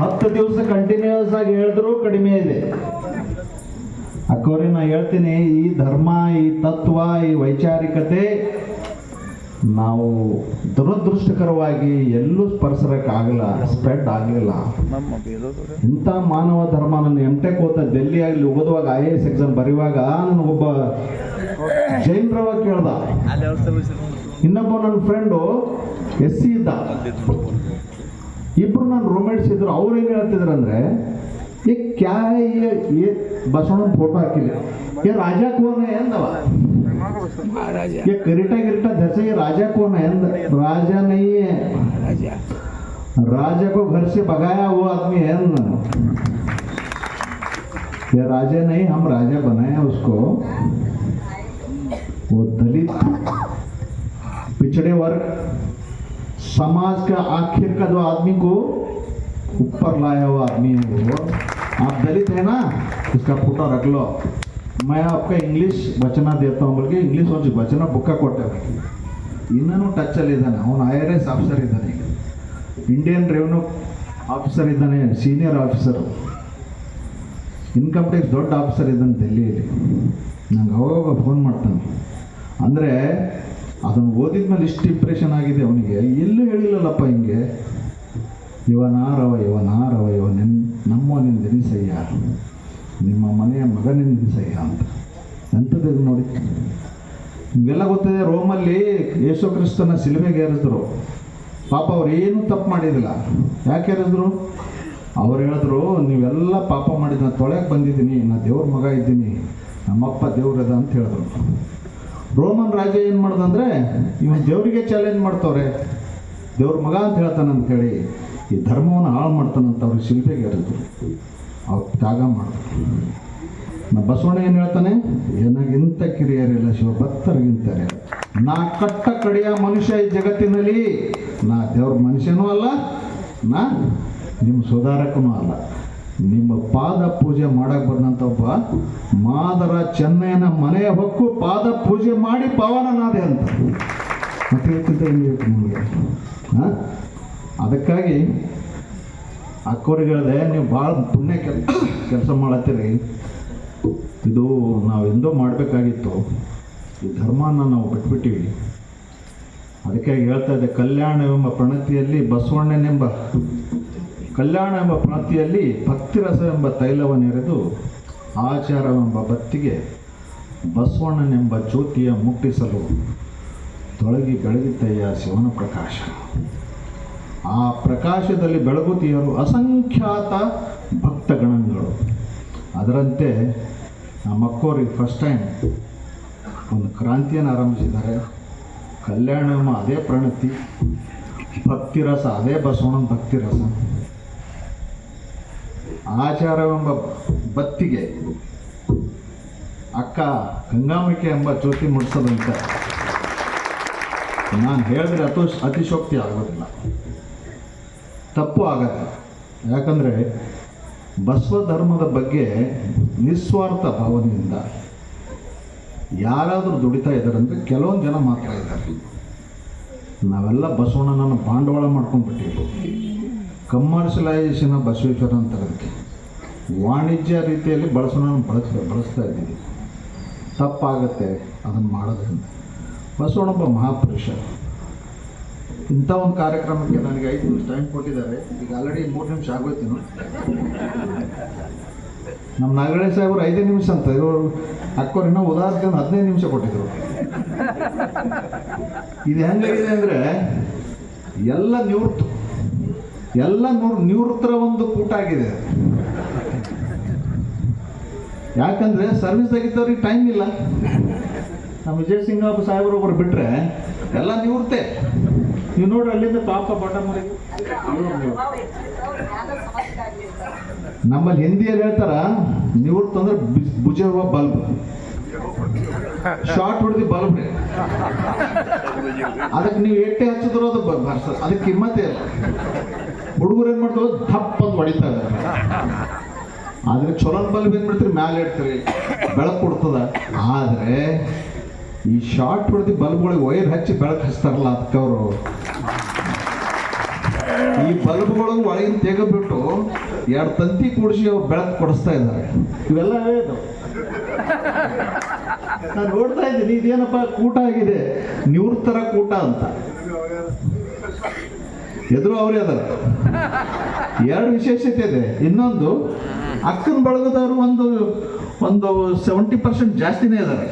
ಹತ್ತು ದಿವಸ ಕಂಟಿನ್ಯೂಸ್ ಆಗಿ ಹೇಳಿದ್ರು ಕಡಿಮೆ ಇದೆ. ಅಕೋರಿ ನಾ ಹೇಳ್ತೀನಿ ಈ ಧರ್ಮ ಈ ತತ್ವ ಈ ವೈಚಾರಿಕತೆ ನಾವು ದುರದೃಷ್ಟಕರವಾಗಿ ಎಲ್ಲೂ ಸ್ಪರ್ಶಕ್ಕಾಗಲ್ಲ ಸ್ಪ್ರೆಡ್ ಆಗಲಿಲ್ಲ. ಇಂಥ ಮಾನವ ಧರ್ಮ ನನ್ನ ಎಂ ಟೆಕ್ ಓದಿದೆ ಡೆಲ್ಲಿ ಆಗಲಿ ಓದುವಾಗ ಐ ಎ ಎಸ್ ಎಕ್ಸಾಮ್ ಬರೆಯುವಾಗ ನನಗೊಬ್ಬ ಜೈನ್ರವ ಕೇಳ್ದ. ಇನ್ನೊಬ್ಬ ನನ್ನ ಫ್ರೆಂಡು ಎಸ್ ಸಿ ಇದ್ದ. ಇಬ್ರು ನಾನು ರೂಮೇಟ್ಸ್ ಇದ್ರು ಅವ್ರು ಏನು ಹೇಳ್ತಿದ್ರು ಅಂದ್ರೆ ये क्या है ये ये ಬಸವಣ್ಣನ ಫೋಟೋ ಹಾಕಿಲ್ಲ ये राजा कौन है अंदवा ये करीटा गिरटा जैसे ये राजा कौन है अंद राजा नहीं है राजा को घर से भगाया वो आदमी है अंद ये राजा नहीं हम राजा बनाए उसको वो दलित पिछड़े वर्ग समाज का आखिर का जो आदमी को ऊपर लाया हुआ आदमी है वो आप दलित है ना उसका फोटो रख लो मैं आपका इंग्लिश वचन देता हूँ बोल इंग्लिश ಒಂದು ವಚನ ಬುಕ್ಕ ಕೊಟ್ಟೆ ಇನ್ನೂ ಟಚ್ಚಲ್ಲಿ ಇದ್ದಾನೆ. ಅವನು ಐ ಆರ್ ಎಸ್ ಆಫೀಸರ್ ಇದ್ದಾನೆ ಇಂಡಿಯನ್ ರೆವಿನ್ಯೂ ಆಫೀಸರ್ ಇದ್ದಾನೆ ಸೀನಿಯರ್ ಆಫೀಸರ್ ಇನ್ಕಮ್ ಟ್ಯಾಕ್ಸ್ ದೊಡ್ಡ ಆಫೀಸರ್ ಇದ್ದಾನೆ ದೆಲ್ಲಿಯಲ್ಲಿ. ನಂಗೆ ಅವಾಗ ಫೋನ್ ಮಾಡ್ತಾನೆ. ಅಂದರೆ ಅದನ್ನು ಓದಿದ ಮೇಲೆ ಇಷ್ಟು ಇಂಪ್ರೆಷನ್ ಆಗಿದೆ ಅವನಿಗೆ. ಎಲ್ಲೂ ಹೇಳಿಲ್ಲಲ್ಲಪ್ಪ ಹಿಂಗೆ. ಇವನಾರವ ಇವನಾರವ ಇವ ನೆನ್ ನಮ್ಮವನೆಂದೆನಿಸಯ್ಯ ನಿಮ್ಮ ಮನೆಯ ಮಗನೆಂದೆನಿಸಯ್ಯ ಅಂತ. ಎಂಥದ್ದು ನೋಡಿ. ನಿಮಗೆಲ್ಲ ಗೊತ್ತಿದೆ, ರೋಮಲ್ಲಿ ಯೇಸು ಕ್ರಿಸ್ತನ ಸಿಲುಬೆಗೆ ಏರಿದ್ರು ಪಾಪ ಅವ್ರು ಏನು ತಪ್ಪು ಮಾಡಿದಿಲ್ಲ ಯಾಕೆ ಏರಿದ್ರು ಅವ್ರು ಹೇಳಿದ್ರು, ನೀವೆಲ್ಲ ಪಾಪ ಮಾಡಿದ ತೊಳೆಗೆ ಬಂದಿದ್ದೀನಿ, ನಾ ದೇವ್ರ ಮಗ ಇದ್ದೀನಿ, ನಮ್ಮಪ್ಪ ದೇವ್ರದ ಅಂತ ಹೇಳಿದ್ರು. ರೋಮನ್ ರಾಜ ಏನು ಮಾಡ್ದಂದ್ರೆ, ಇವನು ದೇವರಿಗೆ ಚಾಲೆಂಜ್ ಮಾಡ್ತವ್ರೆ. ದೇವ್ರ ಮಗ ಅಂತ ಹೇಳ್ತಾನೆ ಅಂತ ಹೇಳಿ, ಈ ಧರ್ಮವನ್ನು ಹಾಳು ಮಾಡ್ತಾನಂತ ಅವ್ರಿಗೆ ಶಿಲ್ಪೆಗೆ ಇರುತ್ತೆ ಅವ್ರು ತ್ಯಾಗ ಮಾಡ್ತಾರೆ ನಾ ಬಸವಣ್ಣ ಏನು ಹೇಳ್ತಾನೆ, ಏನಾಗಿಂತ ಕಿರಿಯರಿಲ್ಲ ಶಿವ ಭಕ್ತರಿಗಿಂತಾರೆ ನಾ ಕಟ್ಟ ಕಡೆಯ ಮನುಷ್ಯ ಈ ಜಗತ್ತಿನಲ್ಲಿ, ನಾ ದೇವ್ರ ಮನುಷ್ಯನೂ ಅಲ್ಲ, ನಾ ನಿಮ್ಮ ಸುಧಾರಕನೂ ಅಲ್ಲ. ನಿಮ್ಮ ಪಾದ ಪೂಜೆ ಮಾಡಕ್ಕೆ ಬಂದಂಥ ಒಬ್ಬ ಮಾದರ ಚೆನ್ನೈನ ಮನೆಯ ಹೊಕ್ಕು ಪಾದ ಪೂಜೆ ಮಾಡಿ ಪವನನಾದೆ ಅಂತ. ಮತ್ತೆ ಹೇಳ್ತಿದ್ದ ನಿಮಗೆ. ಹಾಂ? ಅದಕ್ಕಾಗಿ ಅಕ್ಕೋರಿಗೆ ಹೇಳಿದೆ, ನೀವು ಭಾಳ ಪುಣ್ಯ ಕೆಲಸ ಕೆಲಸ ಮಾಡತ್ತೀರಿ. ಇದು ನಾವು ಎಂದೋ ಮಾಡಬೇಕಾಗಿತ್ತು. ಈ ಧರ್ಮನ ನಾವು ಬಿಟ್ಬಿಟ್ಟಿವಿ. ಅದಕ್ಕಾಗಿ ಹೇಳ್ತಾ ಇದ್ದೆ ಕಲ್ಯಾಣವೆಂಬ ಪ್ರಣತಿಯಲ್ಲಿ ಬಸವಣ್ಣನೆಂಬ ಕಲ್ಯಾಣ ಎಂಬ ಪ್ರಣತಿಯಲ್ಲಿ ಭಕ್ತಿರಸವೆಂಬ ತೈಲವನ್ನೆರೆದು ಆಚಾರವೆಂಬ ಬತ್ತಿಗೆ ಬಸವಣ್ಣನೆಂಬ ಜ್ಯೋತಿಯ ಮುಟ್ಟಿಸಲು ತೊಳಗಿ ಬೆಳಗಿದ್ದಯ್ಯ ಶಿವನ ಪ್ರಕಾಶ. ಆ ಪ್ರಕಾಶದಲ್ಲಿ ಬೆಳಗುತ್ತೀಯರು ಅಸಂಖ್ಯಾತ ಭಕ್ತಗಣಗಳು. ಅದರಂತೆ ನಮ್ಮ ಅಕ್ಕೋರಿಗೆ ಫಸ್ಟ್ ಟೈಮ್ ಒಂದು ಕ್ರಾಂತಿಯನ್ನು ಆರಂಭಿಸಿದ್ದಾರೆ. ಕಲ್ಯಾಣಮ್ಮ ಅದೇ ಪ್ರಣತಿ, ಭಕ್ತಿರಸ, ಅದೇ ಬಸವಣ್ಣನ ಭಕ್ತಿರಸ. ಆಚಾರವೆಂಬ ಬತ್ತಿಗೆ ಅಕ್ಕ ಗಂಗಾಂಬಿಕೆ ಎಂಬ ಜ್ಯೋತಿ ಮುಡಿಸದಂತ ನಾನು ಹೇಳಿದ್ರೆ ಅತೋ ಅತಿಶೋಕ್ತಿ ಆಗೋದಿಲ್ಲ. ತಪ್ಪು ಆಗತ್ತೆ ಯಾಕಂದರೆ ಬಸವ ಧರ್ಮದ ಬಗ್ಗೆ ನಿಸ್ವಾರ್ಥ ಭಾವನೆಯಿಂದ ಯಾರಾದರೂ ದುಡಿತಾ ಇದ್ದಾರೆ ಅಂದರೆ ಕೆಲವೊಂದು ಜನ ಮಾತ್ರ ಇದ್ದಾರೆ. ನಾವೆಲ್ಲ ಬಸವಣ್ಣನನ್ನು ಬಂಡವಾಳ ಕಮರ್ಷಿಯಲೈಸೇಷನ್ ಬಸವೇಶ್ವರ ಅಂತ ಅದಕ್ಕೆ ವಾಣಿಜ್ಯ ರೀತಿಯಲ್ಲಿ ಬಳಸೋಣ ಬಳಸ ಬಳಸ್ತಾ ಇದ್ದೀವಿ. ತಪ್ಪಾಗತ್ತೆ, ಅದನ್ನು ಮಾಡೋದ್ರಿಂದ. ಬಸವಣ್ಣೊಬ್ಬ ಮಹಾಪುರುಷ. ಇಂಥ ಒಂದು ಕಾರ್ಯಕ್ರಮಕ್ಕೆ ನನಗೆ ಐದು ನಿಮಿಷ ಟೈಮ್ ಕೊಟ್ಟಿದ್ದಾರೆ. ಈಗ ಆಲ್ರೆಡಿ ಮೂರು ನಿಮಿಷ ಆಗೋಯ್ತೇನು ನಮ್ಮ ನಾಗರಾಜ ಸಾಹೇಬರು ಐದೇ ನಿಮಿಷ ಅಂತ. ಇವರು ಅಕ್ಕೋರು ಇನ್ನೂ ಉದಾಹರಣೆ ಹದಿನೈದು ನಿಮಿಷ ಕೊಟ್ಟಿದ್ರು. ಇದು ಹೆಂಗಾಗಿದೆ ಅಂದರೆ, ಎಲ್ಲ ನಿವೃತ್ತ ಎಲ್ಲ ನೋಡ್ ನಿವೃತ್ತರ ಒಂದು ಕೂಟ ಆಗಿದೆ. ಯಾಕಂದ್ರೆ ಸರ್ವಿಸ್ ಆಗಿದ್ದವ್ರಿಗೆ ಟೈಮ್ ಇಲ್ಲ. ನಮ್ಮ ವಿಜಯ್ ಸಿಂಗ್ ಸಾಹೇಬರು ಒಬ್ರು ಬಿಟ್ರೆ ಎಲ್ಲ ನಿವೃತ್ತೆ. ನೀವು ನೋಡಿ ಅಲ್ಲಿಂದ ಪಾಪ ಬಾಟಮ್ ನಮ್ಮಲ್ಲಿ ಹಿಂದಿಯಲ್ಲಿ ಹೇಳ್ತಾರ, ನಿವೃತ್ತ ಅಂದ್ರೆ ಬುಜರುವ ಬಲ್ಬ್. ಶಾರ್ಟ್ ಹೊಡೆದಿ ಬಲ್ಬ್ ಅದಕ್ಕೆ ನೀವು ಎಟ್ಟೆ ಹಚ್ಚಿದ್ರು ಅದು ಅದಕ್ಕೆ ಕಿಮ್ಮತ್ತೇ ಇಲ್ಲ. ಹುಡುಗರು ಏನ್ ಮಾಡ್ತಾರೆ? ಥಪ್ ಅಂತ ಹೊಡಿತಾ ಇದ್ದಾರೆ. ಆದ್ರೆ ಚೊಲನ್ ಬಲ್ಬ್ ಏನ್ ಮಾಡ್ತೀರಿ? ಮ್ಯಾಲೆ ಇಡ್ತೀರಿ. ಬೆಳಕು ಕೊಡ್ತದ. ಆದ್ರೆ ಈ ಶಾರ್ಟ್ ಹೊಡೆದಿ ಬಲ್ಬ್ಗಳಿಗೆ ವೈರ್ ಹಚ್ಚಿ ಬೆಳಕು ಹಚ್ತಾರಲ್ಲ ಅದಕ್ಕೆ ಅವರು. ಈ ಬಲ್ಬ್ಗಳು ಒಳಗಿನ ತೆಗೆದ್ಬಿಟ್ಟು ಎರಡು ತಂತಿ ಕೂಡಿಸಿ ಅವ್ರು ಬೆಳಕು ಕೊಡಿಸ್ತಾ ಇದ್ದಾರೆ. ಇವೆಲ್ಲ ನಾನು ನೋಡ್ತಾ ಇದ್ದೀನಿ, ಇದೇನಪ್ಪ ಕೂಟ ಆಗಿದೆ? ನಿವೃತ್ತರ ಕೂಟ ಅಂತ. ಎದುರು ಅವರೇ ಅದಾರ. ಎರಡು ವಿಶೇಷತೆ ಇದೆ. ಇನ್ನೊಂದು, ಅಕ್ಕನ ಬಳಗದವರು ಒಂದು ಒಂದು ಸೆವೆಂಟಿ ಪರ್ಸೆಂಟ್ ಜಾಸ್ತಿನೇ ಇದ್ದಾರೆ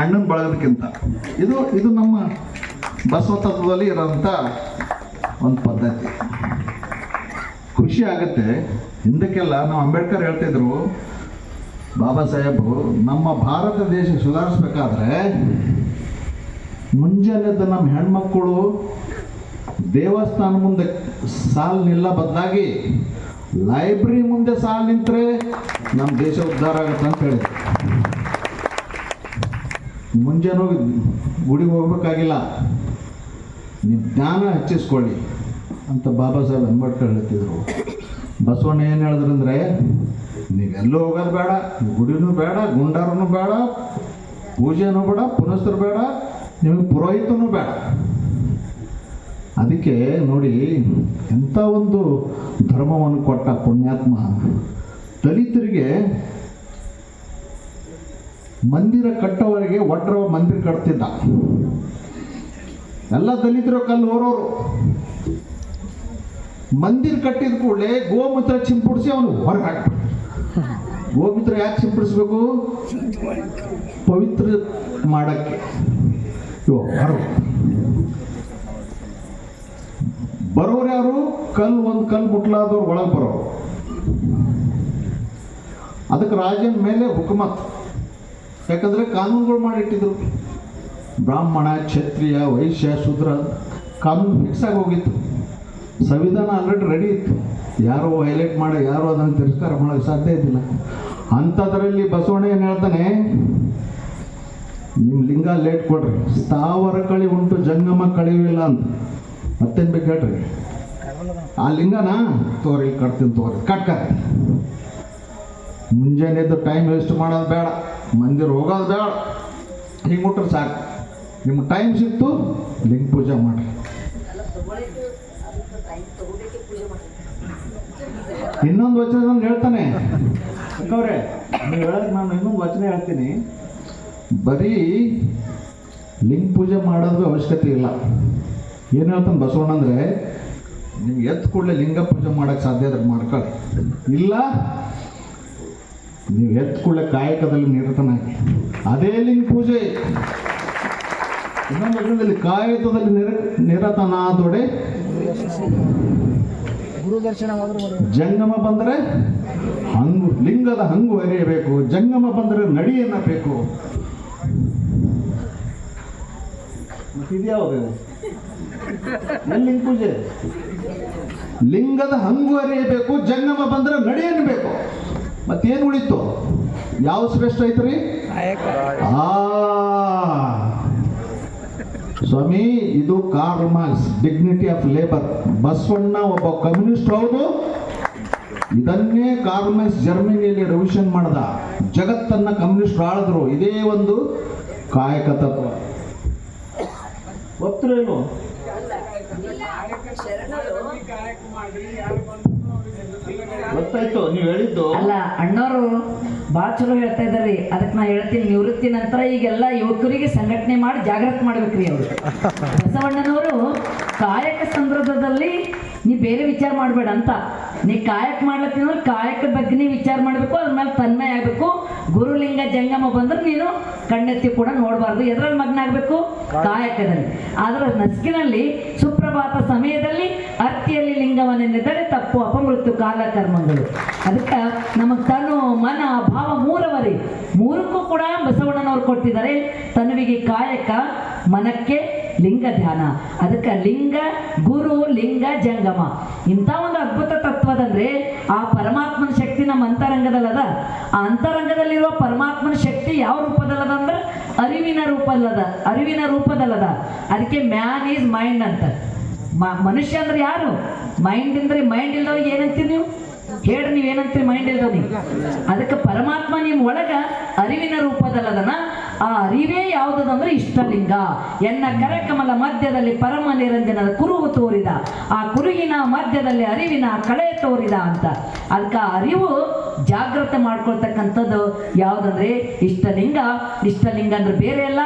ಅಣ್ಣನ ಬಳಗದಕ್ಕಿಂತ. ಇದು ಇದು ನಮ್ಮ ಬಸವ ತತ್ವದಲ್ಲಿ ಇರೋಂಥ ಒಂದು ಪದ್ಧತಿ. ಖುಷಿ ಆಗುತ್ತೆ. ಹಿಂದಕ್ಕೆಲ್ಲ ನಾವು ಅಂಬೇಡ್ಕರ್ ಹೇಳ್ತಿದ್ರು ಬಾಬಾ ಸಾಹೇಬು, ನಮ್ಮ ಭಾರತ ದೇಶ ಸುಧಾರಿಸ್ಬೇಕಾದ್ರೆ ಮುಂಜಾನೆದ್ದು ನಮ್ಮ ಹೆಣ್ಮಕ್ಕಳು ದೇವಸ್ಥಾನ ಮುಂದೆ ಸಾಲು ನಿಲ್ಲ ಬದಲಾಗಿ, ಲೈಬ್ರರಿ ಮುಂದೆ ಸಾಲು ನಿಂತರೆ ನಮ್ಮ ದೇಶ ಉದ್ಧಾರ ಆಗುತ್ತೆ ಅಂತ ಹೇಳಿದ್ರು ಮುಂಜಾನೆ ಹೋಗಿ ಗುಡಿಗೆ ಹೋಗ್ಬೇಕಾಗಿಲ್ಲ ನಿಮ್ಮ ಜ್ಞಾನ ಹೆಚ್ಚಿಸ್ಕೊಳ್ಳಿ ಅಂತ ಬಾಬಾ ಸಾಹೇಬ್ ಅಂಬೇಡ್ಕರ್ ಹೇಳ್ತಿದ್ರು. ಬಸವಣ್ಣ ಏನು ಹೇಳಿದ್ರು ಹೇಳಿದ್ರಂದ್ರೆ ನೀವೆಲ್ಲೂ ಹೋಗೋದು ಬೇಡ, ಗುಡಿನೂ ಬೇಡ, ಗುಂಡಾರನೂ ಬೇಡ, ಪೂಜೆನೂ ಬೇಡ ಪುನಸ್ತರು ಬೇಡ, ನಿಮಗೆ ಪುರೋಹಿತನೂ ಬೇಡ. ಅದಕ್ಕೆ ನೋಡಿ ಎಂಥ ಒಂದು ಧರ್ಮವನ್ನು ಕೊಟ್ಟ ಪುಣ್ಯಾತ್ಮ, ದಲಿತರಿಗೆ ಮಂದಿರ ಕಟ್ಟೋವರೆಗೆ ಒಟ್ರ ಮಂದಿರ ಕಟ್ತಿದ್ದ. ಎಲ್ಲ ದಲಿತರು ಕಲ್ಲು ಹೊರೋರು. ಮಂದಿರ ಕಟ್ಟಿದ ಕೂಡಲೇ ಗೋಮೂತ್ರ ಚಿಂಪುಡಿಸಿ ಅವನು ಹೊರಗೆ ಹಾಕ್ಬಿಟ್ಟು. ಗೋಮೂತ್ರ ಯಾಕೆ ಚಿಂಪಡಿಸ್ಬೇಕು? ಪವಿತ್ರ ಮಾಡಕ್ಕೆ. ಇವ ಹೊರಗೆ ಬರೋರು ಯಾರು? ಕಲ್ಲು ಒಂದು ಕಲ್ಲು ಮುಟ್ಲಾದವ್ರು ಒಳಗೆ ಬರೋರು. ಅದಕ್ಕೆ ರಾಜನ ಮೇಲೆ ಹುಕುಮತ್ ಯಾಕಂದ್ರೆ ಕಾನೂನುಗಳು ಮಾಡಿಟ್ಟಿದ್ರು. ಬ್ರಾಹ್ಮಣ, ಕ್ಷತ್ರಿಯ, ವೈಶ್ಯ, ಶೂದ್ರ ಕಾನೂನು ಫಿಕ್ಸ್ ಆಗಿ ಹೋಗಿತ್ತು. ಸಂವಿಧಾನ ಆಲ್ರೆಡಿ ರೆಡಿ ಇತ್ತು. ಯಾರೋ ಹೈಲೈಟ್ ಮಾಡಿ, ಯಾರೋ ಅದನ್ನು ತಿರಸ್ಕಾರ ಮಾಡೋಕ್ಕೆ ಸಾಧ್ಯ ಇದ್ದಿಲ್ಲ. ಅಂಥದ್ರಲ್ಲಿ ಬಸವಣ್ಣ ಏನು ಹೇಳ್ತಾನೆ? ನಿಮ್ಮ ಲಿಂಗ ಲೇಟ್ ಕೊಡ್ರಿ. ಸ್ಥಾವರ ಕಳಿ ಉಂಟು, ಜಂಗಮ ಕಳಿವಿಲ್ಲ ಅಂತ ಮತ್ತೇನು ಬೇಕು ಹೇಳ್ರಿ? ಆ ಲಿಂಗನ ತೋರಿ ಕಟ್ತೀನಿ ತೋರಿ ಕಟ್ಕ ಮುಂಜಾನೆ ಎದ್ದು ಟೈಮ್ ವೇಸ್ಟ್ ಮಾಡೋದು ಬೇಡ ಮಂದಿರ ಹೋಗೋದು ಬೇಡ. ಹಿಂಗೆ ಮುಟ್ರೆ ಸಾಕು. ನಿಮ್ಗೆ ಟೈಮ್ ಸಿಕ್ತು ಲಿಂಗ ಪೂಜೆ ಮಾಡಿರಿ. ಇನ್ನೊಂದು ವಚನ ಒಂದು ಹೇಳ್ತಾನೆ. ಅಕ್ಕವ್ರೆ ನೀವು ಹೇಳಕ್ ನಾನು ಇನ್ನೊಂದು ವಚನ ಹೇಳ್ತೀನಿ. ಬರೀ ಲಿಂಗ ಪೂಜೆ ಮಾಡೋದು ಅವಶ್ಯಕತೆ ಇಲ್ಲ. ಏನು ಹೇಳ್ತಾನೆ ಬಸವಣ್ಣ ಅಂದರೆ, ನಿಮ್ಗೆ ಎತ್ತ ಕೂಡಲೇ ಲಿಂಗ ಪೂಜೆ ಮಾಡೋಕ್ಕೆ ಸಾಧ್ಯ ಅದ್ರ ಮಾಡ್ಕೊಳ್ಳಿ ಇಲ್ಲ, ನೀವು ಎದ್ದು ಕೂಡಲೇ ಕಾಯಕದಲ್ಲಿ ನಿರತನಾಗಿ. ಅದೇ ಲಿಂಗ ಪೂಜೆ. ಇನ್ನೊಂದು ವಚನದಲ್ಲಿ ಕಾಯಕದಲ್ಲಿ ನಿರ, ನಿರತನಾದೊಡೆ ಜಂಗಮ ಬಂದರೆ ಹಂಗು, ಲಿಂಗದ ಹಂಗು ಹರಿಯಬೇಕು ಜಂಗಮ ಬಂದರೆ ನಡಿ ಎನ್ನಬೇಕು. ಮತ್ತೆ ಇದ್ಯಾವುದು ಎಲ್ಲಿ ಲಿಂಗ ಪೂಜೆ. ಲಿಂಗದ ಹಂಗು ಅರಿಯಬೇಕು ಜಂಗಮ ಬಂದರೆ ನಡಿ ಬೇಕು ಮತ್ತೇನು ಉಳಿತು? ಯಾವ ಶ್ರೇಷ್ಠ ಐತ್ರಿ? ಆ. ಸ್ವಾಮಿ ಇದು Karl Marx dignity of labour Basavanna ಒಬ್ಬ ಕಮ್ಯುನಿಸ್ಟ್ ಹೌದು. ಇದನ್ನೇ ಕಾರ್ಲ್ ಮಾರ್ಕ್ಸ್ ಜರ್ಮನಿಯಲ್ಲಿ ರೆವಿಷನ್ ಮಾಡ್ದ. ಜಗತ್ತನ್ನ ಕಮ್ಯುನಿಸ್ಟ್ ಆಳಿದ್ರು. ಇದೇ ಒಂದು ಕಾಯಕ ತತ್ವ. ಒಪ್ತಿರೇನು? ನೀವು ಅಲ್ಲ ಅಣ್ಣವರು ಭಾಳ ಚಲೋ ಹೇಳ್ತಾ ಇದ್ದಾರೆ. ಅದಕ್ಕೆ ನಾ ಹೇಳ್ತೀನಿ, ನಿವೃತ್ತಿ ನಂತರ ಈಗೆಲ್ಲ ಯುವಕರಿಗೆ ಸಂಘಟನೆ ಮಾಡಿ ಜಾಗೃತಿ ಮಾಡ್ಬೇಕ್ರಿ ಅವರು. ಬಸವಣ್ಣನವರು ಕಾಯಕ ಸಂದರ್ಭದಲ್ಲಿ ನೀ ಬೇರೆ ವಿಚಾರ ಮಾಡಬೇಡ ಅಂತ. ನೀ ಕಾಯಕ ಮಾಡ್ಲತ್ತಿನ ಕಾಯಕ ಬಗ್ಗೆ ನೀ ವಿಚಾರ ಮಾಡಬೇಕು ಅದ್ರ ಮೇಲೆ ತನ್ಮಯ ಆಗಬೇಕು. ಗುರುಲಿಂಗ ಜಂಗಮ ಬಂದ್ರೆ ನೀನು ಕಣ್ಣೆತ್ತಿ ಕೂಡ ನೋಡಬಾರ್ದು. ಎದ್ರಲ್ಲಿ ಮಗ್ನ ಆಗಬೇಕು? ಕಾಯಕದಲ್ಲಿ. ಆದ್ರೆ ನಸ್ಕಿನಲ್ಲಿ ಸುಪ್ರಭಾತ ಸಮಯದಲ್ಲಿ ಅರ್ತಿಯಲ್ಲಿ ಲಿಂಗವನ್ನೆಂದರೆ ತಪ್ಪು ಅಪಮೃತ್ಯು ಕಾಲ ಕರ್ಮಗಳು. ಅದಕ್ಕೆ ನಮಗೆ ತನು ಮನ ಭಾವ ಮೂರವರಿ. ಮೂರಕ್ಕೂ ಕೂಡ ಬಸವಣ್ಣನವರು ಕೊಟ್ಟಿದ್ದಾರೆ ತನುವಿಗೆ ಕಾಯಕ ಮನಕ್ಕೆ ಲಿಂಗ ಧ್ಯಾನ. ಅದಕ್ಕೆ ಲಿಂಗ, ಗುರು, ಲಿಂಗ, ಜಂಗಮ. ಇಂಥ ಒಂದು ಅದ್ಭುತ ತತ್ವದಂದ್ರೆ ಆ ಪರಮಾತ್ಮನ ಶಕ್ತಿ ನಮ್ಮ ಅಂತರಂಗದಲ್ಲದ. ಆ ಅಂತರಂಗದಲ್ಲಿರುವ ಪರಮಾತ್ಮನ ಶಕ್ತಿ ಯಾವ ರೂಪದಲ್ಲದ ಅಂದ್ರೆ ಅರಿವಿನ ರೂಪದಲ್ಲದ ಅರಿವಿನ ರೂಪದಲ್ಲದ. ಅದಕ್ಕೆ ಮ್ಯಾನ್ ಈಸ್ ಮೈಂಡ್ ಅಂತ. ಮನುಷ್ಯ ಅಂದ್ರೆ ಯಾರು? ಮೈಂಡ್ ಅಂದ್ರೆ ಮೈಂಡ್ ಇಲ್ದವ್ರಿಗೆ ಏನಂತೀರಿ ನೀವು? ಹೇಳ್ರಿ ನೀವು ಏನಂತೀರಿ ಮೈಂಡ್ ಇಲ್ದವ್ರಿಗೆ ಅದಕ್ಕೆ ಪರಮಾತ್ಮ ನಿಮ್ಮ ಒಳಗ ಅರಿವಿನ ರೂಪದಲ್ಲದನ ಆ ಅರಿವೇ ಯಾವುದಂದ್ರೆ ಇಷ್ಟಲಿಂಗ. ಎನ್ನ ಕರಕಮಲ ಮಧ್ಯದಲ್ಲಿ ಪರಮ ನಿರಂಜನದ ಕುರುಹು ತೋರಿದ. ಆ ಕುರುಗಿನ ಮಧ್ಯದಲ್ಲಿ ಅರಿವಿನ ಕಳೆ ತೋರಿದ ಅಂತ. ಅದಕ್ಕೆ ಅರಿವು ಜಾಗ್ರತೆ ಮಾಡ್ಕೊಳ್ತಕ್ಕಂಥದ್ದು ಯಾವುದಂದ್ರೆ ಇಷ್ಟಲಿಂಗ. ಇಷ್ಟಲಿಂಗ ಅಂದ್ರೆ ಬೇರೆ ಅಲ್ಲ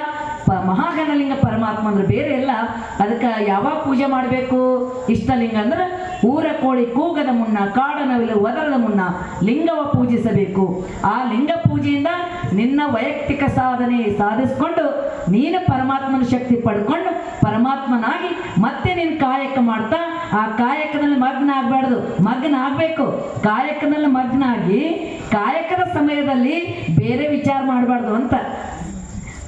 ಪ, ಮಹಾಗಣಲಿಂಗ ಪರಮಾತ್ಮ ಅಂದ್ರೆ ಬೇರೆ ಎಲ್ಲ. ಅದಕ್ಕೆ ಯಾವಾಗ ಪೂಜೆ ಮಾಡಬೇಕು? ಇಷ್ಟಲಿಂಗ ಅಂದ್ರೆ ಊರ ಕೋಳಿ ಕೂಗದ ಮುನ್ನ ಕಾಡನವಿಲು ಒದರದ ಮುನ್ನ ಲಿಂಗವ ಪೂಜಿಸಬೇಕು. ಆ ಲಿಂಗ ಪೂಜೆಯಿಂದ ನಿನ್ನ ವೈಯಕ್ತಿಕ ಸಾಧನೆ ಸಾಧಿಸ್ಕೊಂಡು ನೀನು ಪರಮಾತ್ಮನ ಶಕ್ತಿ ಪಡ್ಕೊಂಡು ಪರಮಾತ್ಮನಾಗಿ ಮತ್ತೆ ನೀನು ಕಾಯಕ ಮಾಡ್ತಾ, ಆ ಕಾಯಕನಲ್ಲಿ ಮಗ್ನ ಆಗ್ಬಾರ್ದು. ಮಗ್ನ ಆಗಬೇಕು. ಕಾಯಕನಲ್ಲಿ ಮಗ್ನ ಆಗಿ ಕಾಯಕದ ಸಮಯದಲ್ಲಿ ಬೇರೆ ವಿಚಾರ ಮಾಡಬಾರ್ದು ಅಂತ.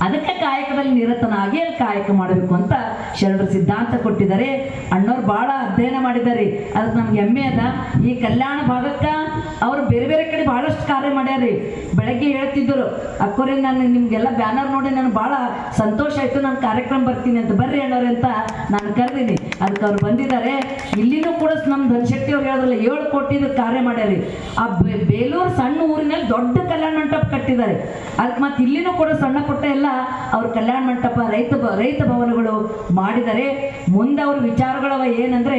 ಅದಕ್ಕೆ ಕಾಯಕದಲ್ಲಿ ನಿರತನಾಗಿ ಅಲ್ಲಿ ಕಾಯಕ ಮಾಡಬೇಕು ಅಂತ ಶರಣರು ಸಿದ್ಧಾಂತ ಕೊಟ್ಟಿದ್ದಾರೆ. ಅಣ್ಣವ್ರು ಬಹಳ ಅಧ್ಯಯನ ಮಾಡಿದ್ದಾರೆ. ಅದಕ್ಕೆ ನಮ್ಗೆ ಹೆಮ್ಮೆ ಅದ. ಈ ಕಲ್ಯಾಣ ಭಾಗಕ್ಕೆ ಅವರು ಬೇರೆ ಬೇರೆ ಕಡೆ ಬಹಳಷ್ಟು ಕಾರ್ಯ ಮಾಡ್ಯಾರಿ ಬೆಳಗ್ಗೆ ಹೇಳ್ತಿದ್ದರು ಅಕ್ಕೋರೆ, ನಾನು ನಿಮಗೆಲ್ಲ ಬ್ಯಾನರ್ ನೋಡಿ ನಾನು ಭಾಳ ಸಂತೋಷ ಆಯಿತು. ನಾನು ಕಾರ್ಯಕ್ರಮ ಬರ್ತೀನಿ ಅಂತ. ಬರ್ರಿ ಅಣ್ಣವ್ರೆ ಅಂತ ನಾನು ಕರೆದೀನಿ. ಅದಕ್ಕೆ ಅವ್ರು ಬಂದಿದ್ದಾರೆ. ಇಲ್ಲಿನೂ ಕೂಡ ನಮ್ಮ ಧನಶಕ್ತಿ ಅವ್ರು ಹೇಳಿದ್ರಲ್ಲ ಏಳು ಕೋಟಿದು ಕಾರ್ಯ ಮಾಡ್ಯಾರಿ. ಆ ಬೇಲೂರು ಸಣ್ಣ ಊರಿನಲ್ಲಿ ದೊಡ್ಡ ಕಲ್ಯಾಣ ಮಂಟಪ ಕಟ್ಟಿದ್ದಾರೆ. ಅದಕ್ಕೆ ಮತ್ತೆ ಇಲ್ಲಿನೂ ಕೂಡ ಸಣ್ಣ ಪುಟ್ಟ ಎಲ್ಲ ಅವ್ರ ಕಲ್ಯಾಣ ಮಂಟಪ, ರೈತ ರೈತ ಭವನಗಳು ಮಾಡಿದ್ದಾರೆ ಮುಂದೆ ಅವ್ರ ವಿಚಾರಗಳವ ಏನಂದ್ರೆ,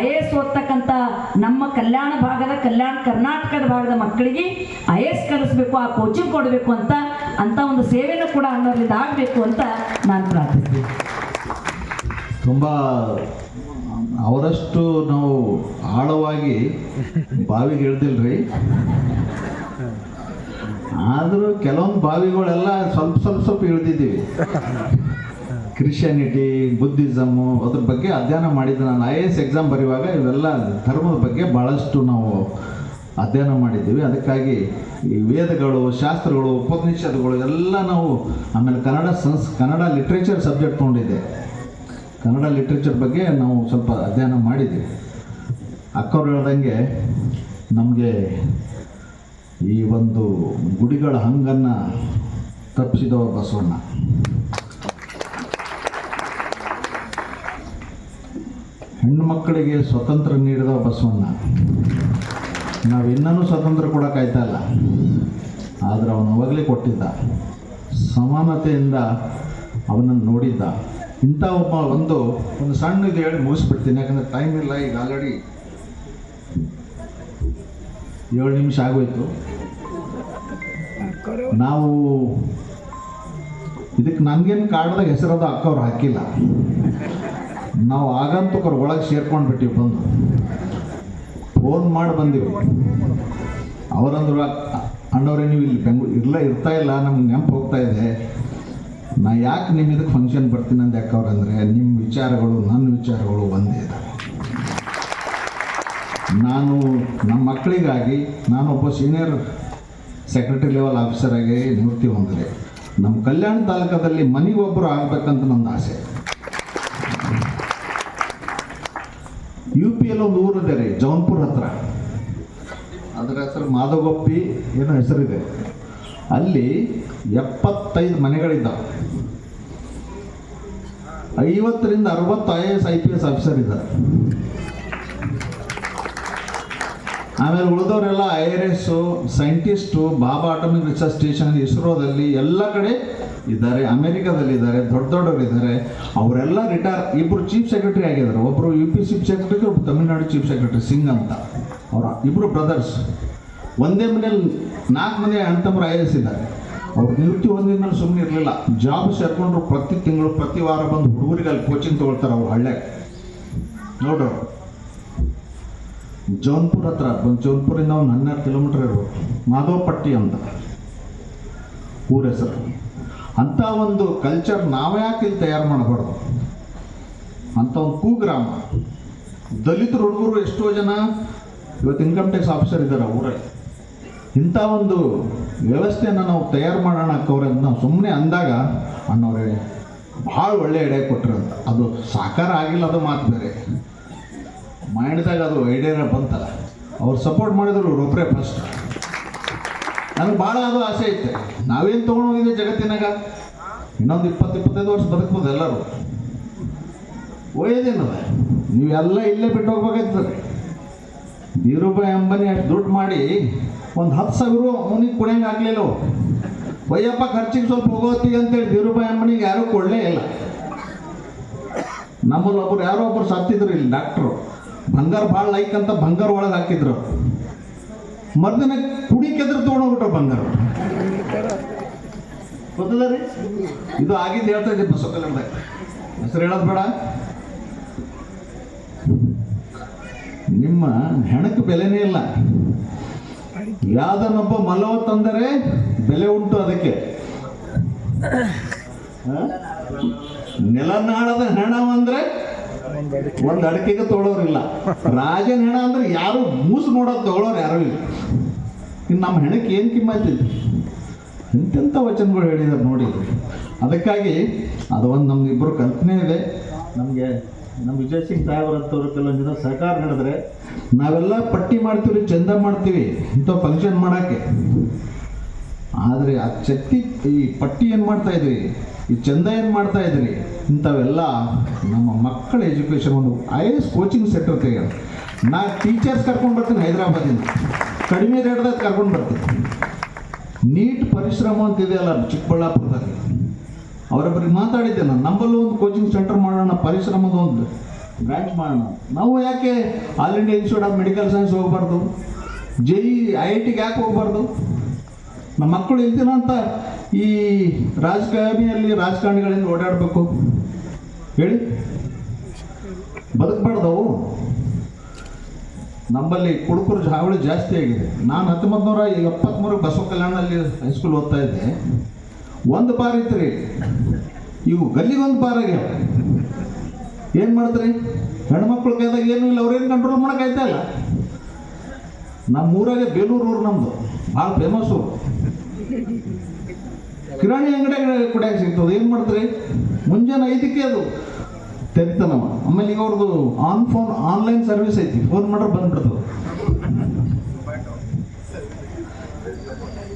ಐ ಎಸ್ ಓದ್ತಕ್ಕಂಥ ನಮ್ಮ ಕಲ್ಯಾಣ ಭಾಗದ ಕಲ್ಯಾಣ ಕರ್ನಾಟಕದ ಭಾಗದ ಮಕ್ಕಳಿಗೆ ಐ ಎಸ್ ಕಲಿಸ್ಬೇಕು, ಆ ಕೋಚಿಂಗ್ ಕೊಡಬೇಕು ಅಂತ ಅಂತ ಒಂದು ಸೇವೆನೂ ಕೂಡ ಅನ್ನೋದ್ರಿಂದ ಆಗಬೇಕು ಅಂತ ನಾನು ಪ್ರಾರ್ಥಿಸ್ತೀನಿ. ತುಂಬ ಅವರಷ್ಟು ನಾವು ಆಳವಾಗಿ ಬಾವಿಗೆ ಇಳ್ದಿಲ್ರಿ. ಆದರೂ ಕೆಲವೊಂದು ಬಾವಿಗಳೆಲ್ಲ ಸ್ವಲ್ಪ ಸ್ವಲ್ಪ ಸ್ವಲ್ಪ ಇಳ್ದಿದ್ದೀವಿ. ಕ್ರಿಶ್ಚಿಯಾನಿಟಿ ಬುದ್ಧಿಸಮ್ಮು ಅದ್ರ ಬಗ್ಗೆ ಅಧ್ಯಯನ ಮಾಡಿದ್ದೆ ನಾನು. ಐ ಎ ಎಸ್ ಎಕ್ಸಾಮ್ ಬರೆಯುವಾಗ ಇವೆಲ್ಲ ಧರ್ಮದ ಬಗ್ಗೆ ಭಾಳಷ್ಟು ನಾವು ಅಧ್ಯಯನ ಮಾಡಿದ್ದೀವಿ. ಅದಕ್ಕಾಗಿ ಈ ವೇದಗಳು, ಶಾಸ್ತ್ರಗಳು ಉಪನಿಷತ್ಗಳು ಎಲ್ಲ ನಾವು ಆಮೇಲೆ ಕನ್ನಡ ಸಂಸ್, ಕನ್ನಡ ಲಿಟ್ರೇಚರ್ ಸಬ್ಜೆಕ್ಟ್ ತೊಗೊಂಡಿದ್ದೆ. ಕನ್ನಡ ಲಿಟ್ರೇಚರ್ ಬಗ್ಗೆ ನಾವು ಸ್ವಲ್ಪ ಅಧ್ಯಯನ ಮಾಡಿದ್ದೀವಿ. ಅಕ್ಕವ್ರು ಹೇಳ್ದಂಗೆ ನಮಗೆ ಈ ಒಂದು ಗುಡಿಗಳ ಹಂಗನ್ನು ತಪ್ಪಿಸಿದವ ಬಸವಣ್ಣ ಹೆಣ್ಣು ಮಕ್ಕಳಿಗೆ ಸ್ವತಂತ್ರ ನೀಡಿದ ಬಸವಣ್ಣ ನಾವು ಇನ್ನೂ ಸ್ವತಂತ್ರ ಕೊಡೋಕ್ಕಾಯ್ತಾ ಇಲ್ಲ. ಆದರೆ ಅವನು ಅವಾಗಲೇ ಕೊಟ್ಟಿದ್ದ. ಸಮಾನತೆಯಿಂದ ಅವನನ್ನು ನೋಡಿದ್ದ. ಇಂಥ ಒಬ್ಬ ಒಂದು ಒಂದು ಸಣ್ಣ ಇದು ಹೇಳಿ ಮುಗಿಸ್ಬಿಡ್ತೀನಿ. ಯಾಕಂದರೆ ಟೈಮ್ ಇಲ್ಲ, ಈಗ ಆಲ್ರೆಡಿ ಏಳು ನಿಮಿಷ ಆಗೋಯ್ತು. ನಾವು ಇದಕ್ಕೆ ನನಗೇನು ಕಾಡ್ದಾಗ ಹೆಸರದ ಅಕ್ಕವ್ರು ಹಾಕಿಲ್ಲ. ನಾವು ಆಗಂತಕ್ಕವ್ರ ಒಳಗೆ ಸೇರ್ಕೊಂಡು ಬಿಟ್ಟಿವಿ ಬಂದು. ಫೋನ್ ಮಾಡಿ ಬಂದೀವಿ. ಅವರಂದ್ರೆ "ಅ- ಅಣ್ಣವ್ರೆ, ನೀವು ಇಲ್ಲಿ ಬೆಂಗ್ಳೂರು ಇರಲ್ಲ ಇರ್ತಾ ಇಲ್ಲ, ನಮ್ಗೆ ನೆನಪು ಹೋಗ್ತಾ ಇದೆ. ನಾ ಯಾಕೆ ನಿಮ್ಮ ಇದಕ್ಕೆ ಫಂಕ್ಷನ್ ಬರ್ತೀನಿ ಅಂತ ಯಾಕವ್ರೆ ಅಂದರೆ ನಿಮ್ಮ ವಿಚಾರಗಳು ನನ್ನ ವಿಚಾರಗಳು ಒಂದೇ ಇದ್ದಾವೆ ನಾನು ನಮ್ಮ ಮಕ್ಕಳಿಗಾಗಿ ನಾನು ಒಬ್ಬ ಸೀನಿಯರ್ ಸೆಕ್ರೆಟರಿ ಲೆವೆಲ್ ಆಫೀಸರ್ ಆಗಿ ನಿವೃತ್ತಿ ಹೊಂದಿದೆ. ನಮ್ಮ ಕಲ್ಯಾಣ ತಾಲೂಕದಲ್ಲಿ ಮನೆಗೊಬ್ಬರು ಆಗಬೇಕಂತ ನನ್ನ ಆಸೆ. ಯು ಪಿ ಎಲ್ ಒಂದು ಊರಿದೆ ರೀ, ಜೌನ್ಪುರ್ ಹತ್ರ. ಅದರ ಹೆಸರು ಮಾದಗೊಪ್ಪಿ ಏನೋ ಹೆಸರಿದೆ. ಅಲ್ಲಿ ಎಪ್ಪತ್ತೈದು ಮನೆಗಳಿದ್ದಾವೆ. ಐವತ್ತರಿಂದ ಅರವತ್ತು I A S I P S officer ಇದ್ದಾರೆ. ಆಮೇಲೆ ಉಳಿದವರೆಲ್ಲ I R S scientist Bhabha atomic research station ಇಸ್ರೋದಲ್ಲಿ ಎಲ್ಲ ಕಡೆ ಇದ್ದಾರೆ, ಅಮೆರಿಕಾದಲ್ಲಿ ಇದ್ದಾರೆ, ದೊಡ್ಡ ದೊಡ್ಡವರು ಇದ್ದಾರೆ. ಅವರೆಲ್ಲ ರಿಟೈರ್ ಇಬ್ಬರು ಚೀಫ್ ಸೆಕ್ರೆಟರಿ ಆಗಿದ್ದಾರೆ. ಒಬ್ಬರು ಯು ಪಿ ಚೀಫ್ ಸೆಕ್ರೆಟರಿ ಒಬ್ಬರು ತಮಿಳ್ನಾಡು ಚೀಫ್ ಸೆಕ್ರೆಟರಿ ಸಿಂಗ್ ಅಂತ. ಅವರ ಇಬ್ಬರು ಬ್ರದರ್ಸ್ ಒಂದೇ ಮನೇಲಿ ನಾಲ್ಕು ಮನೆ ಅಣ್ತಮ್ಮರು ಐ ಎಸ್ ಇದ್ದಾರೆ ಅವ್ರು ನಿವೃತ್ತಿ ಹೊಂದಿದ ಸುಮ್ಮನೆ ಇರಲಿಲ್ಲ. ಜಾಬ್ ಸೇರ್ಕೊಂಡ್ರು ಪ್ರತಿ ತಿಂಗಳು, ಪ್ರತಿ ವಾರ ಬಂದು ಹುಡುಗರಿಗೆ ಅಲ್ಲಿ ಕೋಚಿಂಗ್ ತೊಗೊಳ್ತಾರೆ ಅವ್ರು ಹಳ್ಳೆ ನೋಡ್ರು ಜೌನ್ಪುರ್ ಹತ್ರ, ಬಂದು ಜೌನ್ಪುರಿಂದ ಒಂದು ಹನ್ನೆರಡು ಕಿಲೋಮೀಟರ್ ಇರ್ಬೋದು ಮಾಧವಪಟ್ಟಿ ಅಂತ. ಊರ ಹೆಸರು. ಅಂಥ ಒಂದು ಕಲ್ಚರ್ ನಾವ್ಯಾಕೆ ಇಲ್ಲಿ ತಯಾರು ಮಾಡಬಾರ್ದು? ಅಂಥ ಒಂದು ಕೂಗ್ರಾಮ. ದಲಿತರು ಹುಡುಗರು ಎಷ್ಟೋ ಜನ ಇವತ್ತು ಇನ್ಕಮ್ ಟ್ಯಾಕ್ಸ್ ಆಫೀಸರ್ ಇದ್ದಾರೆ ಊರಲ್ಲಿ. ಇಂಥ ಒಂದು ವ್ಯವಸ್ಥೆಯನ್ನು ನಾವು ತಯಾರು ಮಾಡೋಣ ಅಕ್ಕವ್ರೆ ಅಂತ ನಾವು ಸುಮ್ಮನೆ ಅಂದಾಗ ಅಣ್ಣವ್ರೆ, ಭಾಳ ಒಳ್ಳೆ ಎಡೆ ಕೊಟ್ಟರು ಅಂತ. ಅದು ಸಾಕಾರ ಆಗಿಲ್ಲ, ಅದು ಮಾತು ಬೇರೆ. ಮೈಂಡ್ದಾಗ ಅದು ಐಡಿಯಾ ಬಂತಲ್ಲ. ಅವ್ರು ಸಪೋರ್ಟ್ ಮಾಡಿದ್ರು ಒಬ್ಬರೇ ಫಸ್ಟ್ ನನಗೆ ಭಾಳ ಅದು ಆಸೆ ಐತೆ. ನಾವೇನು ತೊಗೊಂಡೋಗಿದ್ದೆ ಜಗತ್ತಿನಾಗ? ಇನ್ನೊಂದು ಇಪ್ಪತ್ತು, ಇಪ್ಪತ್ತೈದು ವರ್ಷ ಬದುಕ್ಬೋದು ಎಲ್ಲರೂ. ಒಯ್ಯದೇನದ ನೀವೆಲ್ಲ ಇಲ್ಲೇ ಬಿಟ್ಟು ಹೋಗ್ಬೇಕಾಗ್ತದೆ. ಧೀರುಭಾಯಿ ಅಂಬಾನಿ ಅಷ್ಟು ದುಡ್ಡು ಮಾಡಿ ಒಂದು ಹತ್ತು ಸಾವಿರ ಅವನಿಗೆ ಕೊಡಂಗೆ ಆಗಲಿಲ್ಲ ವಯ್ಯಪ್ಪ ಖರ್ಚಿಗೆ ಸ್ವಲ್ಪ ಹೋಗೋತಿ ಅಂತೇಳಿ ಧೀರುಬಾಯಿ ಅಮ್ಮನಿಗೆ ಯಾರೂ ಕೊಡಲೇ ಇಲ್ಲ. ನಮ್ಮಲ್ಲಿ ಒಬ್ರು, ಯಾರೋ ಒಬ್ರು ಸತ್ತಿದ್ರು ಇಲ್ಲಿ ಡಾಕ್ಟ್ರು ಬಂಗಾರ ಭಾಳ ಲೈಕ್ ಅಂತ ಬಂಗಾರ ಒಳಗೆ ಹಾಕಿದ್ರು. ಮರ್ದಿನ ಕುಡಿಕೆದ್ರ ತೊಗೊಂಡೋಗ್ಬಿಟ್ರು ಬಂಗಾರ. ಗೊತ್ತದ ರೀ? ಇದು ಆಗಿದ್ದು ಹೇಳ್ತಾ ಇದ್ದೆ ಬಸವ ಕಲ್ಯಾಣದಾಗ ಹೆಸರು ಹೇಳೋದು ಬೇಡ. ನಿಮ್ಮ ಹೆಣಕ್ಕೆ ಬೆಲೆನೇ ಇಲ್ಲ. ಯಾವ್ದನ್ನೊಬ್ಬ ಮಲವ ತಂದರೆ ಬೆಲೆ ಉಂಟು ಅದಕ್ಕೆ? ನೆಲನಾಳದ ಹೆಣ ಅಂದ್ರೆ ಒಂದು ಅಡಿಕೆಗೆ ತೊಗೊಳೋರಿಲ್ಲ ರಾಜನ ಹೆಣ ಅಂದ್ರೆ ಯಾರು ಮೂಸು ನೋಡೋದು ತೊಗೊಳೋರು ಯಾರು ಇಲ್ಲ. ಇನ್ನು ನಮ್ಮ ಹೆಣಕ್ಕೆ ಏನು ಕಿಮ್ಮತ್ತೈತಿ ಎಂತೆಂಥ ವಚನಗಳು ಹೇಳಿದ್ದಾರೆ ನೋಡಿ. ಅದಕ್ಕಾಗಿ ಅದು ಒಂದು ಇಬ್ಬರು ಕಲ್ಪನೆ ಇದೆ. ನಮಗೆ ನಮ್ಮ ವಿಜಯ್ ಸಿಂಗ್ ಸಾಹೇಬ್ರಂಥವ್ರು ಕೆಲವೊಂದು ಜನ ಸಹಕಾರ ನಡೆದ್ರೆ ನಾವೆಲ್ಲ ಪಟ್ಟಿ ಮಾಡ್ತೀವಿ ಚಂದ ಮಾಡ್ತೀವಿ, ಇಂಥ ಫಂಕ್ಷನ್ ಮಾಡೋಕ್ಕೆ. ಆದರೆ ಆ ಚಟ್ಟಿ ಈ ಪಟ್ಟಿ ಏನು ಮಾಡ್ತಾ ಇದ್ವಿ ಈ ಚಂದ ಏನು ಮಾಡ್ತಾ ಇದ್ರಿ, ಇಂಥವೆಲ್ಲ ನಮ್ಮ ಮಕ್ಕಳ ಎಜುಕೇಷನ್ ಒಂದು ಐ ಎಸ್ ಕೋಚಿಂಗ್ ಸೆಂಟರ್ ತೆಗೆಯೋಣ ನಾ ಟೀಚರ್ಸ್ ಕರ್ಕೊಂಡು ಬರ್ತೀನಿ ಹೈದರಾಬಾದಿಂದ. ಕಡಿಮೆ ರೇಟ್ದಾಗ ಕರ್ಕೊಂಡು ಬರ್ತೀನಿ. ನೀಟ್ ಪರಿಶ್ರಮ ಅಂತಿದೆಯಲ್ಲ ಚಿಕ್ಕಬಳ್ಳಾಪುರದಲ್ಲಿ. ಅವರೊಬ್ಬರಿಗೆ ಮಾತಾಡಿದ್ದೆ ನಾನು. ನಮ್ಮಲ್ಲೂ ಒಂದು ಕೋಚಿಂಗ್ ಸೆಂಟರ್ ಮಾಡೋಣ, ಪರಿಶ್ರಮದ ಒಂದು ಬ್ರ್ಯಾಂಚ್ ಮಾಡೋಣ. ನಾವು ಯಾಕೆ all India institute of medical science ಹೋಗಬಾರ್ದು? ಜೆ ಇ ಐ ಐ ಟಿಗೆ ಯಾಕೆ ಹೋಗಬಾರ್ದು? ನಮ್ಮ ಮಕ್ಕಳು ಇಲ್ದಿನ ಅಂತ ಈ ರಾಜಕಾರಣಿಯಲ್ಲಿ, ರಾಜಕಾರಣಿಗಳಿಂದ ಓಡಾಡಬೇಕು. ಹೇಳಿ. ಬದುಕಬಾರ್ದವು. ನಮ್ಮಲ್ಲಿ ಕುಡುಕರು ಜಾವಳಿ ಜಾಸ್ತಿ ಆಗಿದೆ. ನಾನು ಹತ್ತೊಂಬತ್ತು ನೂರ ಎಪ್ಪತ್ತ್ಮೂರು ಬಸವ ಕಲ್ಯಾಣದಲ್ಲಿ ಹೈಸ್ಕೂಲ್ ಓದ್ತಾ ಇದ್ದೆ. ಒಂದು ಪಾರ ಇತ್ತು ಇವು ಗಲ್ಲಿಗೊಂದು ಪಾರ ಆಗ್ಯಾವ. ಏನು ಮಾಡ್ತಾರೆ? ಹೆಣ್ಮಕ್ಳು ಕೈದಾಗ ಏನೂ ಇಲ್ಲ, ಅವ್ರೇನು ಕಂಟ್ರೋಲ್ ಮಾಡೋಕ್ಕಾಯ್ತಾ ಇಲ್ಲ. ನಮ್ಮ ಊರಾಗೆ ಬೇಲೂರು ಊರು ನಮ್ಮದು ಭಾಳ ಫೇಮಸ್ ಊರು. ಕಿರಾಣಿ ಅಂಗಡಿಯಾಗ ಕುಡಿಯಾಕ ಸಿಗ್ತದೆ? ಏನು ಮಾಡ್ತಾರೆ? ಮುಂಜಾನೆ ಐದಕ್ಕೆ ಅದು ತೆರಿತಾನವ ಆಮೇಲೆ ಈಗ ಅವ್ರದ್ದು ಆನ್ ಫೋನ್ ಆನ್ಲೈನ್ ಸರ್ವಿಸ್ ಐತಿ. ಫೋನ್ ಮಾಡ್ರೆ ಬಂದ್ಬಿಡ್ತದೆ.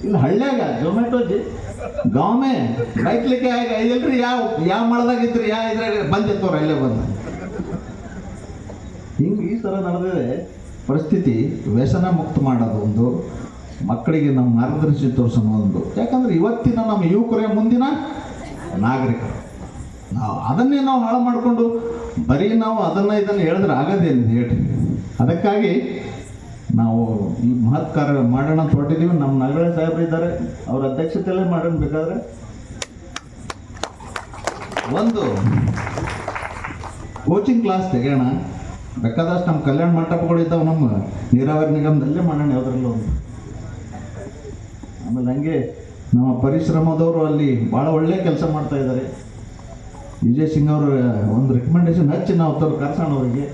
ಇಲ್ಲ, ಹಳ್ಳ್ಯಾಗ ಜೊಮ್ಯಾಟೋ ಜಿ. ಗಾಮೆ, ಬೈಕ್ಲಿಕ್ಕೆ ಆಗ ಎಲ್ರಿ ಯಾವ ಯಾವ ಮಳದಾಗಿದ್ರಿ ಯಾವ ಇದ್ರಾಗ ಬಂದಿತ್ತವ್ರ ಅಲ್ಲೇ ಬಂದ. ಹಿಂಗೆ ಈ ಥರ ನಡೆದಿದೆ. ಪರಿಸ್ಥಿತಿ ವ್ಯಸನ ಮುಕ್ತ ಮಾಡೋದು ಒಂದು, ಮಕ್ಕಳಿಗೆ ನಮ್ಮ ಮಾರ್ಗದರ್ಶಿ ತೋರಿಸೋಣ ಒಂದು. ಯಾಕಂದ್ರೆ ಇವತ್ತಿನ ನಮ್ಮ ಯುವಕರೇ ಮುಂದಿನ ನಾಗರಿಕರು ನಾವು ಅದನ್ನೇ ನಾವು ಹಾಳು ಮಾಡಿಕೊಂಡು ಬರೀ ನಾವು ಅದನ್ನು ಇದನ್ನು ಹೇಳಿದ್ರೆ ಆಗೋದೇನಿದೆ ಹೇಳ್ರಿ. ಅದಕ್ಕಾಗಿ ನಾವು ಈ ಮಹತ್ ಕಾರ್ಯ ಮಾಡೋಣ ಅಂತ ನಮ್ಮ ನಗರ ಸಾಹೇಬ್ರು ಇದ್ದಾರೆ. ಅವ್ರ ಅಧ್ಯಕ್ಷತೆಯಲ್ಲೇ ಮಾಡೋಣ ಬೇಕಾದ್ರೆ. ಒಂದು ಕೋಚಿಂಗ್ ಕ್ಲಾಸ್ ತೆಗೋಣ ಬೇಕಾದಷ್ಟು ನಮ್ಮ ಕಲ್ಯಾಣ ಮಂಟಪಗಳು ಇದ್ದಾವೆ ನಮ್ಮ ನೀರಾವರಿ ನಿಗಮದಲ್ಲೇ ಮಾಡೋಣ ಯಾವುದ್ರಲ್ಲೂ ಒಂದು. ಆಮೇಲೆ ಹಂಗೆ ನಮ್ಮ ಪರಿಶ್ರಮದವರು ಅಲ್ಲಿ ಭಾಳ ಒಳ್ಳೆ ಕೆಲಸ ಮಾಡ್ತಾ ಇದ್ದಾರೆ. ವಿಜಯ್ ಸಿಂಗ್ ಅವರು ಒಂದು ರೆಕಮೆಂಡೇಶನ್ ಹಚ್ಚಿ ನಾವು ತರ್ ಕರ್ಸೋಣ ಅವರಿಗೆ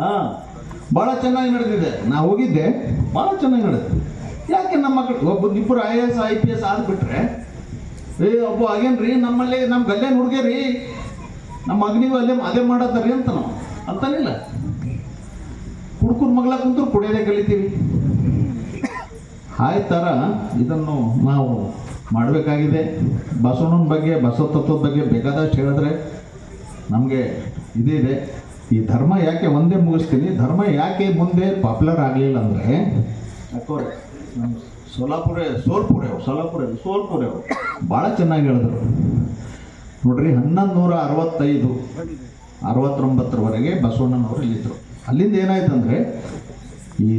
ಹಾಂ. ಭಾಳ ಚೆನ್ನಾಗಿ ನಡೆದಿದೆ. ನಾ ಹೋಗಿದ್ದೆ ಭಾಳ ಚೆನ್ನಾಗಿ ನಡೆದಿದೆ. ಯಾಕೆ ನಮ್ಮ ಮಕ್ಕಳು ಒಬ್ಬ ಇಬ್ಬರು I A S I P S ಆದ್ಬಿಟ್ರೆ, ಏ, ಒಬ್ಬ ಆಗೇನ್ರಿ ನಮ್ಮಲ್ಲಿ ನಮ್ಮ ಗಲ್ಲೇನ ಹುಡುಗೇರಿ, ನಮ್ಮ ಮಗನಿಗೂ ಅಲ್ಲೇ, ಅದೇ ಮಾಡತ್ತಾರೀ ಅಂತ ನಾವು. ಅಂತಾನಿಲ್ಲ ಹುಡುಕುರ್ ಮಗಳ ಕುಂತರು ಕುಡಿಯೋದೇ ಕಲಿತೀವಿ. ಆ ಥರ ಇದನ್ನು ನಾವು ಮಾಡಬೇಕಾಗಿದೆ. ಬಸವಣ್ಣನ ಬಗ್ಗೆ, ಬಸವ ತತ್ವದ ಬಗ್ಗೆ ಬೇಕಾದಷ್ಟು ಹೇಳಿದ್ರೆ ನಮಗೆ ಇದಿದೆ ಈ ಧರ್ಮ ಯಾಕೆ ಒಂದೇ ಮುಗಿಸ್ತೀನಿ? ಧರ್ಮ ಯಾಕೆ ಮುಂದೆ ಪಾಪ್ಯುಲರ್ ಆಗಲಿಲ್ಲ ಅಂದರೆ? ಅಕ್ಕೋರೆ ನಮ್ಮ ಸೋಲಾಪುರ ಸೋಲ್ಪುರೆ ಅವ್ರು ಸೋಲಾಪುರ ಸೋಲ್ಪುರೆ ಅವರು ಭಾಳ ಚೆನ್ನಾಗಿ ಹೇಳಿದ್ರು. ನೋಡ್ರಿ ಹನ್ನೊಂದು ನೂರ ಅರವತ್ತೈದು ಅರವತ್ತೊಂಬತ್ತರವರೆಗೆ ಬಸವಣ್ಣನವರು ಇಲ್ಲಿದ್ದರು ಅಲ್ಲಿಂದ ಏನಾಯ್ತು ಅಂದರೆ ಈ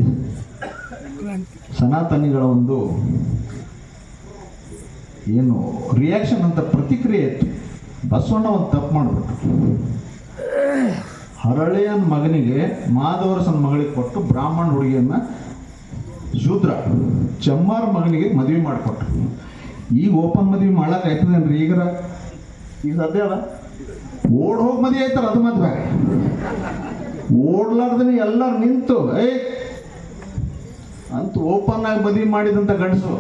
ಸನಾತನಿಗಳ ಒಂದು ಏನು ರಿಯಾಕ್ಷನ್ ಅಂತ ಪ್ರತಿಕ್ರಿಯೆ ಇತ್ತು. ಬಸವಣ್ಣ ಒಂದು ತಪ್ಪು ಮಾಡಿಬಿಟ್ಟು ಹರಳೆಯನ್ ಮಗನಿಗೆ ಮಾಧವರಸನ ಮಗಳಿಗೆ ಕೊಟ್ಟು ಬ್ರಾಹ್ಮಣ ಹುಡುಗಿಯನ್ನ ಶೂದ್ರ ಚಮ್ಮಾರ ಮಗನಿಗೆ ಮದುವೆ ಮಾಡಿಕೊಟ್ರು. ಈಗ ಓಪನ್ ಮದುವೆ ಮಾಡಕ್ಕೆ ಆಯ್ತದೇನ್ರಿ ಈಗರ? ಈಗ ಸದ್ಯ ಅಲ್ಲ? ಓಡ್ ಹೋಗಿ ಮದುವೆ ಆಯ್ತಾರ ಅದು ಮದ್ವೆ. ಓಡ್ಲಾರ್ದನೆ ಎಲ್ಲರೂ ನಿಂತು ಏ ಅಂತ ಓಪನ್ ಆಗಿ ಮದುವೆ ಮಾಡಿದಂಥ ಗಂಡಸು.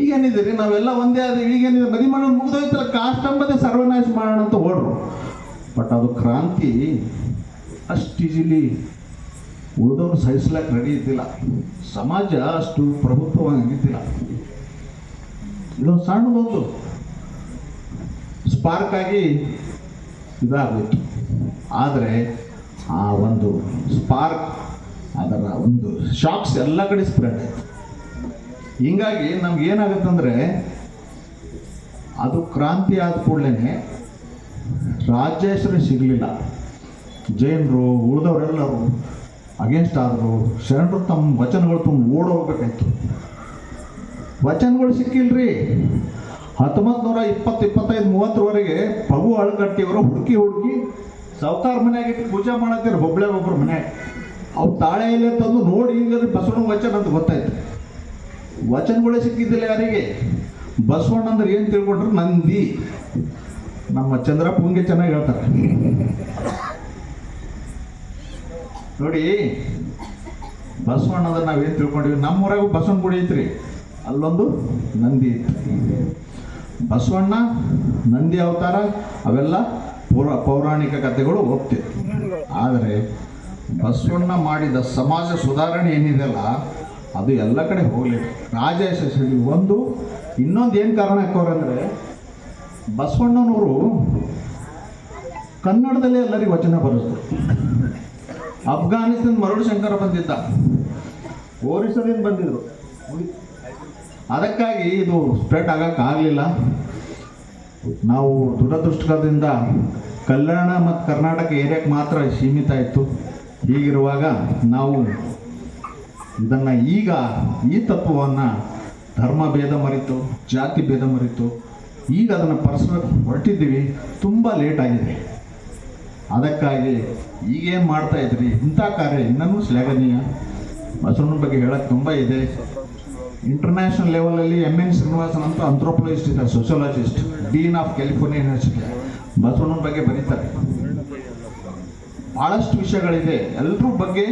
ಈಗೇನಿದೆ ರೀ ನಾವೆಲ್ಲ ಒಂದೇ ಆದ್ರೆ ಈಗೇನಿದೆ? ಮದುವೆ ಮಾಡೋದು ಮುಗಿದೋಯ್ತಲ್ಲ ಕಾಸ್ಟ್ ಅಂಬದೇ ಸರ್ವನಾಶ ಮಾಡೋಣ ಅಂತ ಓಡ್ರು ಬಟ್ ಅದು ಕ್ರಾಂತಿ ಅಷ್ಟು ಈಸಿಲಿ ಉಳಿದವ್ರು ಸಹಿಸ್ಲಕ್ಕೆ ರೆಡಿ ಇದ್ದಿಲ್ಲ. ಸಮಾಜ ಅಷ್ಟು ಪ್ರಭುತ್ವವಾಗಿದ್ದಿಲ್ಲ ಇದೊಂದು ಸಣ್ಣದೊಂದು ಸ್ಪಾರ್ಕ್ ಆಗಿ ಇದಾಗಬೇಕು ಆದರೆ ಆ ಒಂದು ಸ್ಪಾರ್ಕ್ ಅದರ ಒಂದು ಶಾಕ್ಸ್ ಎಲ್ಲ ಕಡೆ ಸ್ಪ್ರೆಡ್ ಆಯಿತು. ಹಿಂಗಾಗಿ ನಮ್ಗೆ ಏನಾಗುತ್ತಂದ್ರೆ ಅದು ಕ್ರಾಂತಿ ಆದ ಕೂಡಲೇ ರಾಜ್ಯೇಶ್ವರಿ ಸಿಗಲಿಲ್ಲ. ಜೈನರು, ಉಳಿದವರೆಲ್ಲರೂ ಅಗೇನ್ಸ್ಟ್ ಆದರು, ಶರಣರು ತಮ್ಮ ವಚನಗಳು ತುಂಬ ಓಡೋಗ್ಬೇಕಾಯ್ತು. ವಚನಗಳು ಸಿಕ್ಕಿಲ್ರಿ. ಹತ್ತೊಂಬತ್ತು ನೂರ ಇಪ್ಪತ್ತು ಇಪ್ಪತ್ತೈದು, ಮೂವತ್ತರವರೆಗೆ ಪಗು ಅಳಗಟ್ಟಿಯವರು ಹುಡುಕಿ ಹುಡುಕಿ ಸಾವುಕಾರ ಮನೆಯಾಗಿಟ್ಟು ಪೂಜೆ ಮಾಡತ್ತೀರಿ ಒಬ್ಬಳೆ ಒಬ್ಬರು ಮನೆ. ಅವು ತಾಳೆ ಇಲ್ಲ ತಂದು ನೋಡಿ ಈಗ ಬಸವಣ್ಣ ವಚನ ಅಂತ ಗೊತ್ತಾಯ್ತು. ವಚನಗಳೇ ಸಿಕ್ಕಿದ್ದಿಲ್ಲ ಯಾರಿಗೆ? ಬಸವಣ್ಣ ಅಂದ್ರೆ ಏನು ತಿಳ್ಕೊಂಡ್ರು ನಂದಿ. ನಮ್ಮ ಚಂದ್ರ ಪೂಂಗೆ ಚೆನ್ನಾಗಿ ಹೇಳ್ತಾರೆ. ನೋಡಿ ಬಸವಣ್ಣದ ನಾವೇನು ತಿಳ್ಕೊಂಡಿವಿ? ನಮ್ಮೂರಾಗೂ ಬಸವಣ್ಣ ಗುಡಿ ಐತ್ರಿ. ಅಲ್ಲೊಂದು ನಂದಿ ಇತ್ತು ಬಸವಣ್ಣ, ನಂದಿ ಅವತಾರ, ಅವೆಲ್ಲ ಪೌರ, ಪೌರಾಣಿಕ ಕಥೆಗಳು ಹೋಗ್ತಿತ್ತು ಆದರೆ ಬಸವಣ್ಣ ಮಾಡಿದ ಸಮಾಜ ಸುಧಾರಣೆ ಏನಿದೆಯಲ್ಲ, ಅದು ಎಲ್ಲ ಕಡೆ ಹೋಗಲಿಲ್ಲ ಯಶಸ್ವಿ ಒಂದು, ಇನ್ನೊಂದು ಏನು ಕಾರಣ ಹಾಕೋರಂದ್ರೆ ಬಸವಣ್ಣನವರು ಕನ್ನಡದಲ್ಲೇ ಎಲ್ಲರಿಗೂ ವಚನ ಬರುತ್ತೆ ಅಫ್ಘಾನಿಸ್ತಾನ ಮರಳು ಶಂಕರ ಬಂದಿದ್ದ. ಒರಿಸ್ಸಾದಿಂದ ಬಂದಿದ್ರು. ಅದಕ್ಕಾಗಿ ಇದು ಸ್ಪ್ರೆಡ್ ಆಗಕ್ಕಾಗಲಿಲ್ಲ ನಾವು ದುರದೃಷ್ಟದಿಂದ ಕಲ್ಯಾಣ ಮತ್ತು ಕರ್ನಾಟಕ ಏರಿಯಾಕ್ಕೆ ಮಾತ್ರ ಸೀಮಿತ ಇತ್ತು. ಹೀಗಿರುವಾಗ ನಾವು ಇದನ್ನು ಈಗ ಈ ತತ್ವವನ್ನು ಧರ್ಮ ಭೇದ ಮರಿತು, ಜಾತಿ ಭೇದ ಮರೆತು ಈಗ ಅದನ್ನು ಪರ್ಸ ಹೊರಟಿದ್ದೀವಿ, ತುಂಬ ಲೇಟ್ ಆಗಿದೆ. ಅದಕ್ಕಾಗಿ ಈಗೇನು ಮಾಡ್ತಾ ಇದ್ರಿ? ಇಂಥ ಕಾರ್ಯ ಇನ್ನೂ ಶ್ಲಾಘನೀಯ. ಬಸವಣ್ಣನ ಬಗ್ಗೆ ಹೇಳಕ್ಕೆ ತುಂಬ ಇದೆ. ಇಂಟರ್ನ್ಯಾಷನಲ್ ಲೆವೆಲಲ್ಲಿ ಎಂ ಎನ್ ಶ್ರೀನಿವಾಸನ್ ಅಂತ ಅಂಥ್ರೋಪಲಜಿಸ್ಟ್ ಇದ್ದಾರೆ sociologist dean of California university ಬಸವಣ್ಣನ ಬಗ್ಗೆ ಬರೀತಾರೆ. ಭಾಳಷ್ಟು ವಿಷಯಗಳಿದೆ. ಎಲ್ಲರ ಬಗ್ಗೆ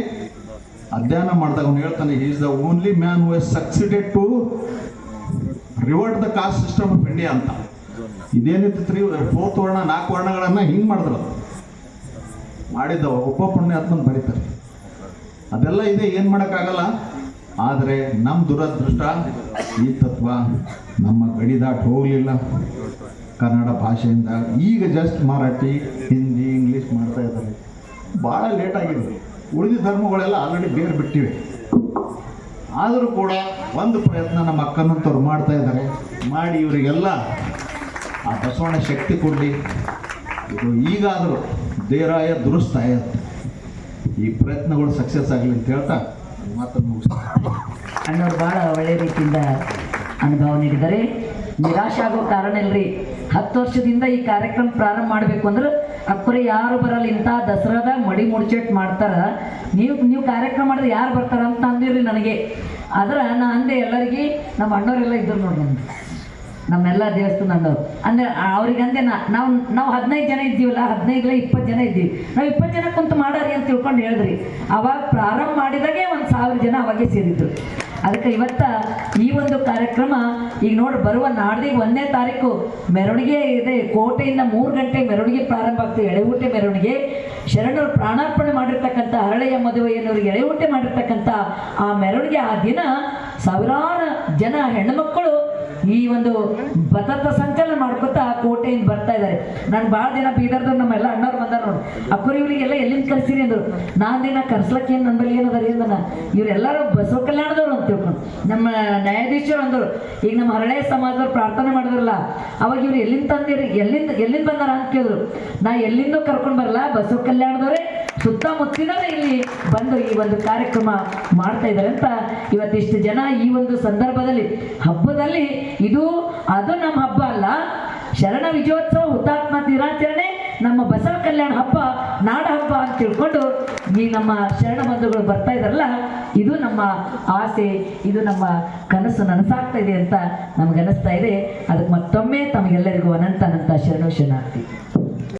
ಅಧ್ಯಯನ ಮಾಡಿದಾಗ ಅವನು ಹೇಳ್ತಾನೆ is the only man who has succeeded to revert the caste system of India ಅಂತ. ಇದೇನಿತ್ತು ತ್ರೀ ಫೋರ್ತ್ ವರ್ಣ, ನಾಲ್ಕು ವರ್ಣಗಳನ್ನು ಹಿಂಗೆ ಮಾಡಿದ್ರು ಮಾಡಿದ್ದ ಒಬ್ಬ ಅಂತಂದು ಬರೀತಾರೆ. ಅದೆಲ್ಲ ಇದೆ, ಏನು ಮಾಡೋಕ್ಕಾಗಲ್ಲ? ಆದರೆ ನಮ್ಮ ದುರದೃಷ್ಟ, ಈ ತತ್ವ ನಮ್ಮ ಗಡಿ ದಾಟಿ ಹೋಗಲಿಲ್ಲ. ಕನ್ನಡ ಭಾಷೆಯಿಂದ ಈಗ ಜಸ್ಟ್ ಮರಾಠಿ, ಹಿಂದಿ ಇಂಗ್ಲೀಷ್ ಮಾಡ್ತಾ ಇದ್ದಾರೆ. ಭಾಳ ಆಗಿದೆ. ಉಳಿದ ಧರ್ಮಗಳೆಲ್ಲ ಆಲ್ರೆಡಿ ಬೇರೆ ಬಿಟ್ಟಿವೆ ಆದರೂ ಕೂಡ ಒಂದು ಪ್ರಯತ್ನ ನಮ್ಮ ಅಕ್ಕನಂತವ್ರು ಮಾಡ್ತಾ ಇದ್ದಾರೆ. ಮಾಡಿ ಇವರಿಗೆಲ್ಲ ಆ ಬಸವಣ್ಣ ಶಕ್ತಿ ಕೊಡಲಿ. ಇದು ಈಗಾದರೂ ದೇರಾಯ ದುರುಸ್ತಾಯ ಈ ಪ್ರಯತ್ನಗಳು ಸಕ್ಸಸ್ ಆಗಲಿ ಅಂತ ಹೇಳ್ತಾ ಮಾತನ್ನು ಸಹ ಅಣ್ಣವ್ರು ಭಾಳ ಒಳ್ಳೆ ರೀತಿಯಿಂದ ಅನುಭವ ನೀಡಿದ್ದಾರೆ ನಿರಾಶೆ ಆಗೋ ಕಾರಣ ಇಲ್ರಿ. ಹತ್ತು ವರ್ಷದಿಂದ ಈ ಕಾರ್ಯಕ್ರಮ ಪ್ರಾರಂಭ ಮಾಡಬೇಕು ಅಂದ್ರೆ ಅಕ್ಕರೆ ಯಾರು ಬರಲ್ಲ, ಇಂಥ ದಸರಾದಾಗ ಮಡಿ ಮುಡ್ಚೆಟ್ ಮಾಡ್ತಾರ. ನೀವು ನೀವು ಕಾರ್ಯಕ್ರಮ ಮಾಡಿದ್ರೆ ಯಾರು ಬರ್ತಾರ ಅಂತ ಅಂದಿರ್ರಿ ನನಗೆ. ಆದ್ರೆ ನಾ ಅಂದೆ ಎಲ್ಲರಿಗೆ, ನಮ್ಮ ಅಣ್ಣವರೆಲ್ಲ ಇದ್ರು ನೋಡಿ ನಮ್ಮೆಲ್ಲ ದೇವಸ್ಥಾನ ಅಂದವ್ರು ಅಂದ್ರೆ ಅವ್ರಿಗೆ ಅಂದೆ ನಾ ನಾವು ನಾವು ಹದಿನೈದು ಜನ ಇದ್ದೀವಲ್ಲ, ಹದಿನೈದಲ್ಲ ಇಪ್ಪತ್ತು ಜನ ಇದ್ದೀವಿ. ನಾವು ಇಪ್ಪತ್ತು ಜನ ಕುಂತು ಮಾಡಾರಿ ಅಂತ ತಿಳ್ಕೊಂಡು ಹೇಳಿದ್ರಿ. ಅವಾಗ ಪ್ರಾರಂಭ ಮಾಡಿದಾಗೆ ಒಂದು ಸಾವಿರ ಜನ ಅವಾಗೆ ಸೇರಿದ್ರು. ಅದಕ್ಕೆ ಇವತ್ತ ಈ ಒಂದು ಕಾರ್ಯಕ್ರಮ ಈಗ ನೋಡಿ, ಬರುವ ನಾಡ್ದಿಗೆ ಒಂದನೇ ತಾರೀಕು ಮೆರವಣಿಗೆ ಇದೆ. ಕೋಟೆಯಿಂದ ಮೂರು ಗಂಟೆ ಮೆರವಣಿಗೆ ಪ್ರಾರಂಭ ಆಗ್ತದೆ. ಎಳೆಹುಟ್ಟೆ ಮೆರವಣಿಗೆ. ಶರಣರು ಪ್ರಾಣಾರ್ಪಣೆ ಮಾಡಿರ್ತಕ್ಕಂಥ ಹರಳೆಯ ಮದುವೆಯನ್ನವ್ರಿಗೆ ಎಳೆಹುಟ್ಟೆ ಮಾಡಿರ್ತಕ್ಕಂಥ ಆ ಮೆರವಣಿಗೆ ಆ ದಿನ ಸಾವಿರಾರು ಜನ ಹೆಣ್ಣುಮಕ್ಕಳು ಈ ಒಂದು ಭದ್ರತಾ ಸಂಕಲನ ಮಾಡ್ಕೊತಾ ಕೋಟೆಯಿಂದ ಬರ್ತಾ ಇದ್ದಾರೆ. ನಾನು ಭಾಳ ದಿನ ಬೀದರ್ದವ್ರು ನಮ್ಮೆಲ್ಲ ಅಣ್ಣವ್ರು ಬಂದಾರ ನೋಡಿ. ಅಕ್ಕರು ಇವರಿಗೆಲ್ಲ ಎಲ್ಲಿಂದ ಕರ್ಸಿರಿ ಅಂದರು. ನಾನು ದಿನ ಕರ್ಸ್ಲಕ್ಕೆ ಏನು ನಂಬಲ್ಲಿ ಏನದ ರೀ ಅಂದ್ರೆ ಇವರೆಲ್ಲರೂ ಬಸವ ಕಲ್ಯಾಣದವ್ರು ಅಂತ ತಿಳ್ಕೊಂಡು ನಮ್ಮ ನ್ಯಾಯಾಧೀಶರು ಅಂದರು. ಈಗ ನಮ್ಮ ಹರಳೆ ಸಮಾಜದವ್ರು ಪ್ರಾರ್ಥನೆ ಮಾಡಿದ್ರಲ್ಲ, ಅವಾಗ ಇವ್ರು ಎಲ್ಲಿಂದ ತಂದಿರಿ, ಎಲ್ಲಿಂದ ಎಲ್ಲಿಂದ ಬಂದಾರ ಅಂತ ಕೇಳಿದ್ರು. ನಾ ಎಲ್ಲಿಂದ ಕರ್ಕೊಂಡು ಬರಲ್ಲ ಬಸವ ಕಲ್ಯಾಣದವರೇ ಸುತ್ತಮುತ್ತಿನವೇ ಇಲ್ಲಿ ಬಂದು ಈ ಒಂದು ಕಾರ್ಯಕ್ರಮ ಮಾಡ್ತಾ ಇದ್ದಾರೆ ಅಂತ ಇವತ್ತಿಷ್ಟು ಜನ ಈ ಒಂದು ಸಂದರ್ಭದಲ್ಲಿ. ಹಬ್ಬದಲ್ಲಿ ಇದು ಅದು ನಮ್ಮ ಹಬ್ಬ ಅಲ್ಲ. ಶರಣ ವಿಜಯೋತ್ಸವ, ಹುತಾತ್ಮ ದಿನಾಚರಣೆ, ನಮ್ಮ ಬಸವ ಕಲ್ಯಾಣ ಹಬ್ಬ, ನಾಡ ಹಬ್ಬ ಅಂತ ತಿಳ್ಕೊಂಡು ಈ ನಮ್ಮ ಶರಣ ಬಂಧುಗಳು ಬರ್ತಾ ಇದಾರಲ್ಲ ಇದು ನಮ್ಮ ಆಸೆ, ಇದು ನಮ್ಮ ಕನಸು ನನಸಾಗ್ತಾ ಇದೆ ಅಂತ ನಮ್ಗೆ ಅನಿಸ್ತಾ ಇದೆ. ಅದಕ್ಕೆ ಮತ್ತೊಮ್ಮೆ ತಮಗೆಲ್ಲರಿಗೂ ಅನಂತ ಅನಂತ ಶರಣು ಶರಣಾರ್ಥಿ.